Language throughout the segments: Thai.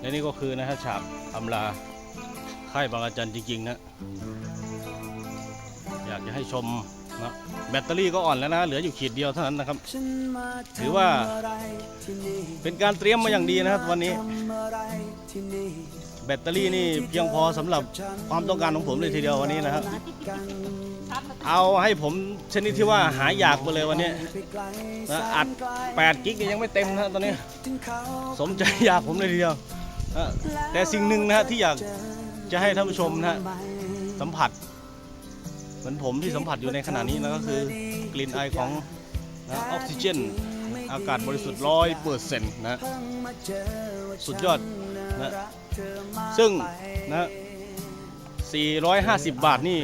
และนี่ก็คือนะฮะฉากอำลาค่ายบางอาจารย์จริงๆนะอยากจะให้ชมนะแบตเตอรี่ก็อ่อนแล้วนะเหลืออยู่ขีดเดียวเท่านั้นนะครับ ถือว่าเป็นการเตรียมมาอย่างดีนะครับวันนี้ แบตเตอรี่นี่เพียงพอสำหรับความต้องการของผมเลยทีเดียววันนี้นะครับเอาให้ผมชนิดที่ว่าหายอยากไปเลยวันนี้นะอัด 8 กิกยังไม่เต็มนะตอนนี้ สมใจอยากผมเลยทีเดียว แต่สิ่งหนึ่งนะฮะที่อยากจะให้ท่านผู้ชมนะฮะสัมผัส เหมือนผมที่สัมผัสอยู่ในขณะนี้นะก็คือกลิ่นไอของนะออกซิเจน อากาศบริสุทธิ์ร้อยเปอร์เซ็นต์นะสุดยอดนะซึ่งนะ 450 บาทนี่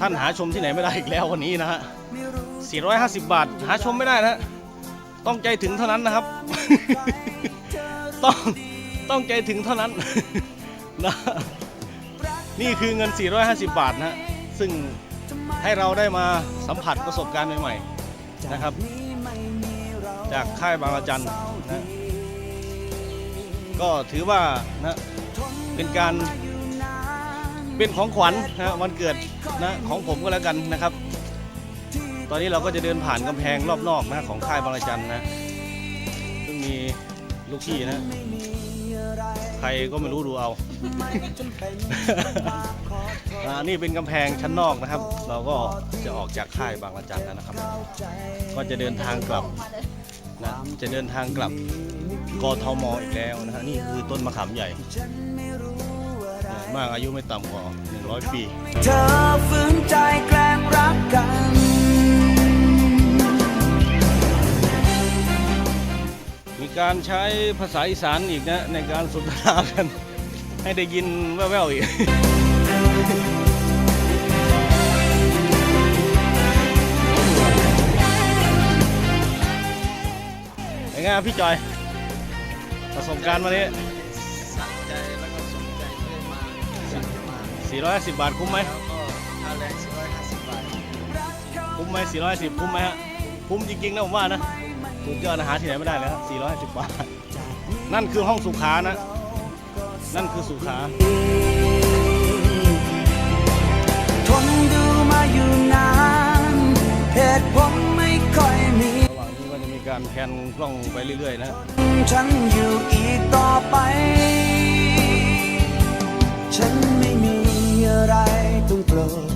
ท่านหาชมที่ไหนไม่ได้อีกแล้ววันนี้นะฮะ 450 บาทหาชมไม่ได้นะ ต้องใจถึงเท่านั้นนะครับ ต้อง ต้องใจถึงเท่านั้นนะนี่คือเงิน 450 บาทนะฮะซึ่งให้เราได้มาสัมผัสประสบการณ์ใหม่ๆนะครับ จากค่ายบางระจันนะก็ถือว่านะเป็นการเป็นของขวัญนะวันเกิดนะของผมก็แล้วกันนะครับ ตอนนี้เราก็จะเดินผ่านกำแพงรอบนอกนะของค่ายบางระจันนะซึ่งมีลูกพี่นะ ใครก็ไม่รู้ดูเอา อ่านี่เป็นกำแพงชั้นนอกนะครับ เราก็จะออกจากค่ายบางระจันแล้วนะครับ ก็จะเดินทางกลับนะจะเดินทางกลับกทมอีกแล้วนะฮะนี่คือต้นมะขามใหญ่นะมากอายุไม่ต่ำกว่า 100 ปี เธอฝืนใจแกล้งรักกัน การใช้ภาษาอีสานอีกนะในการสนทนากัน ให้ได้ยินแว่วๆอีกเป็นไงครับพี่จอย ประสบการณ์วันนี้สั่งใจแล้วก็สนใจเรื่อยมาสั่งมา450 บาทคุ้มไหมแล้วก็ค่าแรง450 บาท คุ้มไหม450 คุ้มไหมฮะ คุ้มจริงๆนะผมว่านะ สุดยอดอาหารที่ไหนไม่ได้เลยครับ 450 บาท นั่นคือห้องสุขานะ นั่นคือสุขาทนดูมาอยู่นานเหตุผลไม่ค่อยมีระหว่างนี้ก็จะมีการแพนกล้องไปเรื่อยๆนะฮะฉันอยู่อีกต่อไป ฉันไม่มีอะไรต้องโกรธ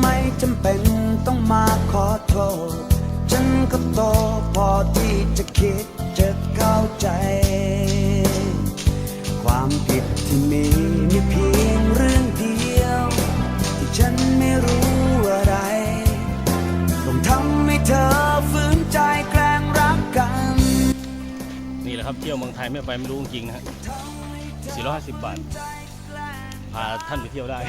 ไม่จำเป็นต้องมาขอโทษ ฉันก็โตพอที่จะคิดจะเข้าใจ ความผิดที่มีมีเพียงเรื่องเดียว ที่ฉันไม่รู้อะไรต้องทำให้เธอฝืนใจแกล้งรักกัน นี่แหละครับเที่ยวเมืองไทยไม่ไปไม่รู้จริงนะฮะ450 บาท พาท่านไปเที่ยวได้